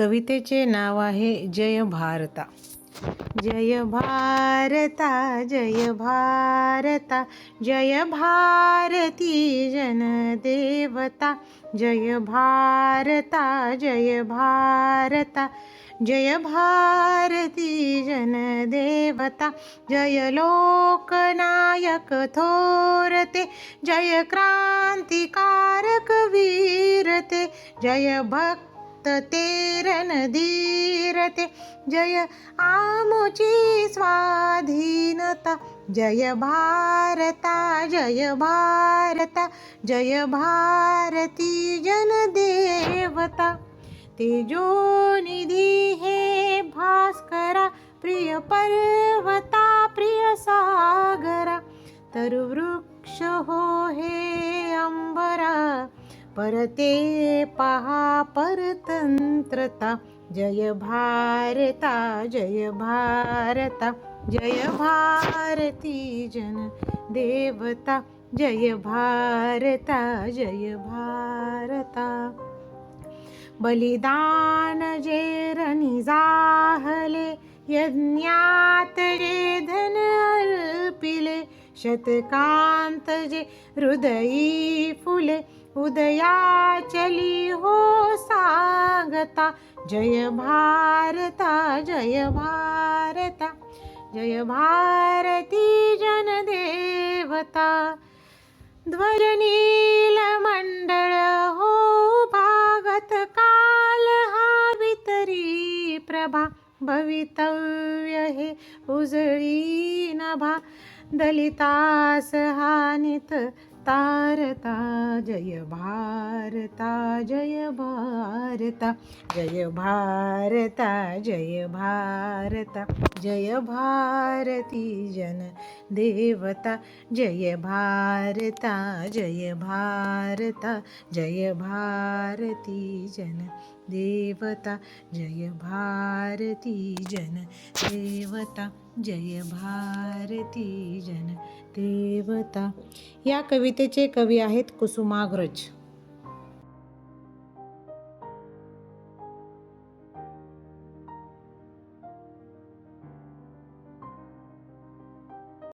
कवितेचे नाव आहे जय भारता. जय भारता जय भारता, जय भारती जनदेवता. जय भारता जय भारता, जय भारती जनदेवता. जय लोकनायक थोरते, जय क्रांतिकारक वीरते, जय भक्त तेरन धीरते जय आमुची स्वाधीनता। जय भारता जय भारता। जय भारती जनदेवता। तेजो निधी हे भास्करा, प्रिय पर्वता, प्रिय सागरा। तरुवृक्ष हो हे अंबरा। परते पहा परतंत्रता। जय भारता जय भारता, जय भारती जन देवता। जय भारता जय भारता। बलिदान जे रणी जाहले यज्ञात जे धन अर्पिले, शतकांत जे हृदयी उदयाचली हो सांगता। जय भारता जय भारता, जय भारती जनदेवता। ध्वज नील मंडळ हो, भागत काल हा वितरी प्रभा। भवितव्य हे उजळी नभा, दलितास हानित तारता जय भारता जय भारता। जय भारता जय भारता जय भारती जन देवता। जय भारता जय भारता जय भारती जन देवता। जय भारती जन देवता जय भारती जन देवता। या कवितेचे कवी आहेत कुसुमाग्रज।